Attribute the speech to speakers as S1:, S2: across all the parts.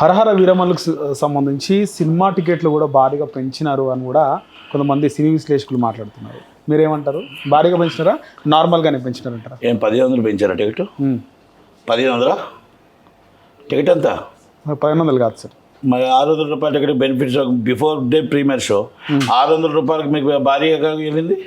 S1: హరహర వీరమల్లుకు సంబంధించి సినిమా టికెట్లు కూడా భారీగా పెంచినారు అని కూడా కొంతమంది సినీ విశ్లేషకులు మాట్లాడుతున్నారు. మీరేమంటారు? భారీగా పెంచినారా? నార్మల్గానే పెంచినారంటారా?
S2: ఏం పదిహేను వందలు పెంచారా టికెట్. పదిహేను వందలా? టికెట్ ఎంత?
S1: పదిహేను వందలు కాదు సార్.
S2: మరి ఆరు వందల రూపాయల ticket benefits before day premiere show. ఆరు వందల రూపాయలకు మీకు భారీగా వెళ్ళింది?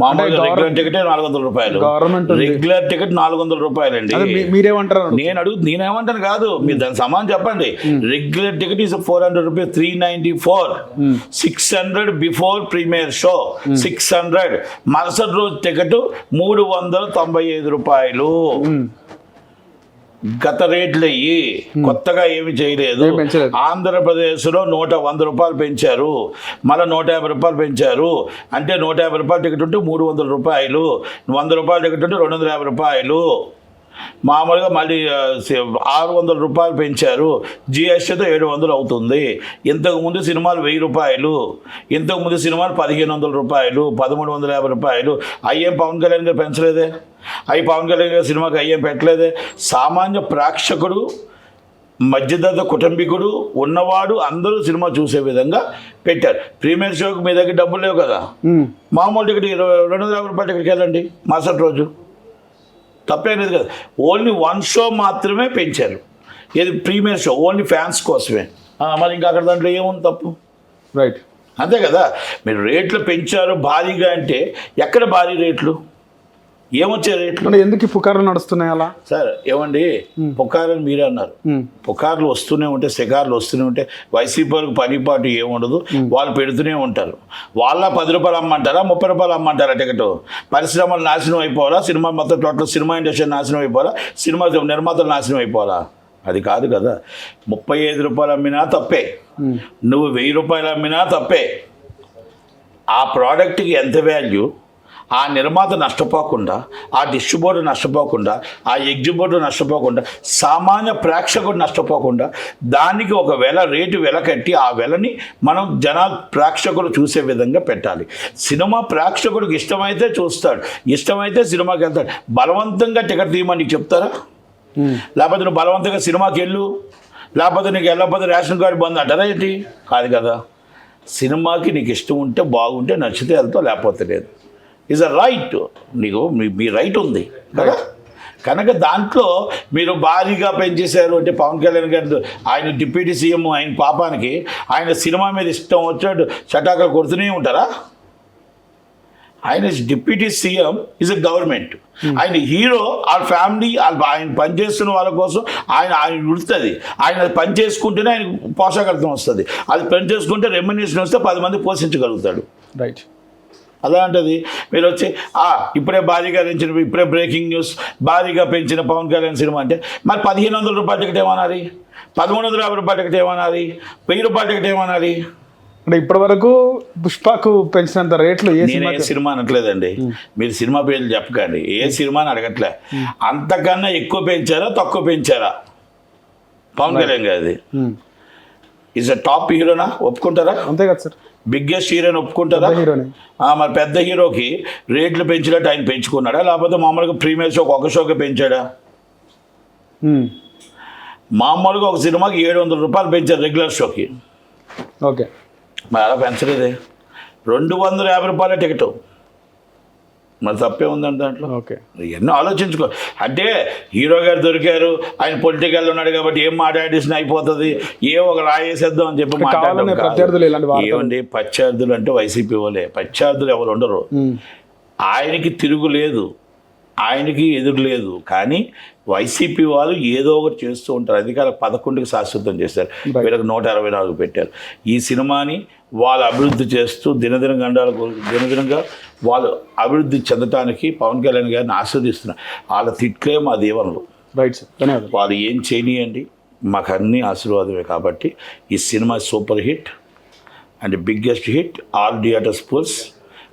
S2: మామూలుగా రెగ్యులర్ టికెట్ నాలుగు వందల రూపాయలు.
S1: గవర్నమెంట్.
S2: రెగ్యులర్ టికెట్ నాలుగు వందల రూపాయలండి.
S1: అదే మీ- మీరేమంటారు
S2: నేను అడుగు నేనేమంటాను కాదు. మీరు దాని సమానం చెప్పండి. Regular ticket is four hundred rupees three ninety four six hundred before premiere show six hundred మరుసటి రోజు టికెట్ మూడు వందల తొంభై ఐదు రూపాయలు. గత రేట్లు అయ్యి కొత్తగా ఏమి చేయలేదు. ఆంధ్రప్రదేశ్లో నూట వంద రూపాయలు పెంచారు. మళ్ళీ నూట యాభై రూపాయలు పెంచారు. అంటే నూట యాభై రూపాయల టికెట్ ఉంటే మూడు వందల రూపాయలు. వంద రూపాయల టికెట్ ఉంటే రెండు వందల యాభై రూపాయలు. మామూలుగా మళ్ళీ ఆరు వందల రూపాయలు పెంచారు. జిఎస్టీతో ఏడు వందలు అవుతుంది. ఇంతకుముందు సినిమాలు వెయ్యి రూపాయలు. ఇంతకుముందు సినిమాలు పదిహేను వందల రూపాయలు పదమూడు వందల యాభై రూపాయలు. అయ్యేం పవన్ కళ్యాణ్ గారు పెంచలేదే? అవి పవన్ కళ్యాణ్ గారి సినిమాకి అయ్యేం పెట్టలేదే? సామాన్య ప్రేక్షకుడు మధ్యతరగతి కుటుంబీకుడు ఉన్నవాడు అందరూ సినిమా చూసే విధంగా పెట్టారు. ప్రీమియర్ షోకి మీ దగ్గర డబ్బులు లేవు కదా. మామూలు టికెట్ రెండు వందల యాభై రూపాయల టికెట్కి వెళ్ళండి. మరుసటి రోజు. తప్పేం లేదు కదా. ఓన్లీ వన్ షో మాత్రమే పెంచారు. ఇది ప్రీమియర్ షో ఓన్లీ ఫ్యాన్స్ కోసమే. మరి ఇంకా అక్కడ దాంట్లో ఏముంది తప్పు?
S1: రైట్
S2: అంతే కదా. మీరు రేట్లు పెంచారు భారీగా అంటే ఎక్కడ భారీ రేట్లు? ఏమొచ్చే రేట్లు
S1: ఎందుకు పుకార్లు నడుస్తున్నాయి అలా?
S2: సార్ ఏమండి? పుకారని మీరే అన్నారు. పుకార్లు వస్తూనే ఉంటే శిఖార్లు వస్తూనే ఉంటే వైసీపీ వాళ్ళకి పని పాటు ఏముండదు. వాళ్ళు పెడుతూనే ఉంటారు. వాళ్ళ పది రూపాయలు అమ్మంటారా ముప్పై రూపాయలు అమ్మంటారా టికెట్? పరిశ్రమలు నాశనం అయిపోవాలా? సినిమా మొత్తం టోటల్ సినిమా ఇండస్ట్రీ నాశనం అయిపోవాలా? సినిమా నిర్మాతలు నాశనం అయిపోవాలా? అది కాదు కదా. ముప్పై ఐదు రూపాయలు అమ్మినా తప్పే. నువ్వు వెయ్యి రూపాయలు అమ్మినా తప్పే. ఆ ప్రోడక్ట్కి ఎంత వాల్యూ ఆ నిర్మాత నష్టపోకుండా ఆ డిస్ట్రిబ్యూటర్ నష్టపోకుండా ఆ ఎగ్జిబ్యూటర్ నష్టపోకుండా సామాన్య ప్రేక్షకుడు నష్టపోకుండా దానికి ఒక వెల రేటు వెల కట్టి ఆ వెలని మనం జన ప్రేక్షకులు చూసే విధంగా పెట్టాలి. సినిమా ప్రేక్షకుడికి ఇష్టమైతే చూస్తాడు ఇష్టమైతే సినిమాకి వెళ్తాడు. బలవంతంగా టికెట్ తీయమని చెప్తారా. లేకపోతే నువ్వు బలవంతంగా సినిమాకి వెళ్ళు లేకపోతే నీకు వెళ్ళకపోతే రేషన్ కార్డు బంద్ అంటారా ఏంటి? కాదు కదా. సినిమాకి నీకు ఇష్టం ఉంటే బాగుంటే నచ్చితే వెళ్తావు లేకపోతే లేదు. ఈజ్ అ రైట్ నీకు మీ మీ రైట్ ఉంది కదా? కనుక దాంట్లో మీరు భారీగా పెంచేశారు అంటే పవన్ కళ్యాణ్ గారు ఆయన డిప్యూటీ సీఎం ఆయన పాపానికి ఆయన సినిమా మీద ఇష్టం వచ్చాడు చటాకా కొడుతూనే ఉంటారా? ఆయన deputy CM is a government ఆయన హీరో వాళ్ళ ఫ్యామిలీ వాళ్ళ ఆయన పనిచేస్తున్న వాళ్ళ కోసం ఆయన ఆయన ఉడుతుంది ఆయన పని చేసుకుంటేనే ఆయన పోషకార్థం వస్తుంది. అది పని చేసుకుంటే రెమ్యునేషన్ వస్తే పది మంది పోషించగలుగుతాడు.
S1: రైట్
S2: అలాంటిది మీరు వచ్చి "ఆ, ఇప్పుడే భారీగా పెంచిన ఇప్పుడే బ్రేకింగ్ న్యూస్ భారీగా పెంచిన పవన్ కళ్యాణ్ సినిమా అంటే మరి పదిహేను వందల రూపాయల టికెట్ ఏమనాలి? పదమూడు వందల యాభై రూపాయల టికెట్ ఏమనాలి? వెయ్యి రూపాయల టికెట్ ఏమనాలి?
S1: అంటే ఇప్పటి వరకు పుష్పకు పెంచినంత రేట్లు ఏ
S2: సినిమా అనట్లేదండి. మీరు సినిమా పేర్లు చెప్పకండి. ఏ సినిమా అని అడగట్లే. అంతకన్నా ఎక్కువ పెంచారా తక్కువ పెంచారా? పవన్ కళ్యాణ్ గారిది. ఈజ్ అ టాప్ హీరోనా ఒప్పుకుంటారా?
S1: అంతే కదా సార్.
S2: బిగ్గెస్ట్ హీరోని ఒప్పుకుంటారా?
S1: హీరోనే
S2: మరి పెద్ద హీరోకి రేట్లు పెంచినట్టు ఆయన పెంచుకున్నాడా? లేకపోతే మామూలుగా ప్రీమియర్ షోకి ఒక షోకి పెంచాడా. మామూలుగా ఒక సినిమాకి ఏడు వందల రూపాయలు పెంచారు రెగ్యులర్ షోకి
S1: ఓకే.
S2: మరి అలా పెంచలేదే. రెండు వందల యాభై రూపాయల టికెట్ మరి తప్పే ఉందండి దాంట్లో.
S1: ఓకే.
S2: ఎన్నో ఆలోచించుకో. అంటే హీరో గారు దొరికారు ఆయన పొలిటికల్ ఉన్నాడు కాబట్టి ఏం మాట్లాడేసిన అయిపోతుంది. ఏ ఒక రాయేసేద్దాం అని చెప్పి మాట్లాడడం ఏమండి ప్రత్యర్థులు అంటే వైసీపీ వాళ్ళే. ప్రత్యర్థులు ఎవరు ఉండరు. ఆయనకి తిరుగు లేదు. ఆయనకి ఎదురు లేదు. కానీ వైసీపీ వాళ్ళు ఏదో ఒకటి చేస్తూ ఉంటారు. అధికార పదకొండుకి శాశ్వతం చేశారు. వీళ్ళకి నూట అరవై నాలుగు పెట్టారు. ఈ సినిమాని వాళ్ళు అభివృద్ధి చేస్తూ దినదిన గండాలకు దినదినంగా వాళ్ళు అభివృద్ధి చెందటానికి పవన్ కళ్యాణ్ గారిని ఆస్వాదిస్తున్నారు వాళ్ళ తిట్లే మా దీవెనలు.
S1: Right sir.
S2: వాళ్ళు ఏం చేయనియండి. మాకు అన్ని ఆశీర్వాదమే కాబట్టి ఈ cinema super hit and biggest hit all theatres fulls